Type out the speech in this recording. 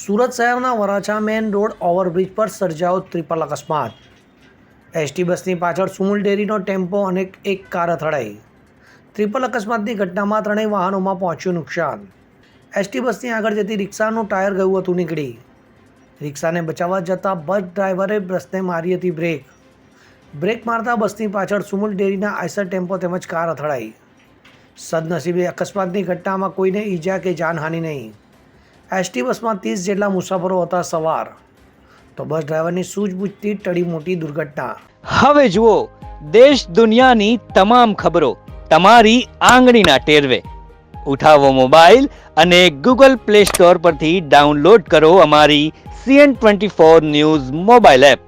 સુરત શહેરના Varachha main road overbridge પર સર્જાયો ત્રિપલ અકસ્માત. એસટી બસની પાછળ સુમુલ ડેરીનો ટેમ્પો અને એક કાર અથડાઈ. ત્રિપલ અકસ્માતની ઘટનામાં ત્રણેય વાહનોમાં પહોંચ્યું નુકસાન. એસટી બસની આગળ જતી રિક્ષાનું ટાયર ગયું હતું નીકળી. રિક્ષાને બચાવવા જતાં બસ ડ્રાઈવરે બસને મારી હતી બ્રેક. બ્રેક મારતા બસની પાછળ સુમુલ ડેરીના આઈસર ટેમ્પો તેમજ કાર અથડાઈ. સદનસીબે અકસ્માતની ઘટનામાં કોઈને ઈજા કે જાનહાનિ નહીં. એસટી બસમાં ત્રીસ જેટલા મુસાફરો હતા સવાર. તો બસ ડ્રાઈવરની સૂઝબૂછથી ટળી મોટી દુર્ઘટના. હવે જુઓ, દેશ દુનિયાની તમામ ખબરો તમારી આંગળીના ટેરવે. ઉઠાવો મોબાઈલ અને ગૂગલ પ્લે સ્ટોર પરથી ડાઉનલોડ કરો અમારી CN twenty four news mobile app.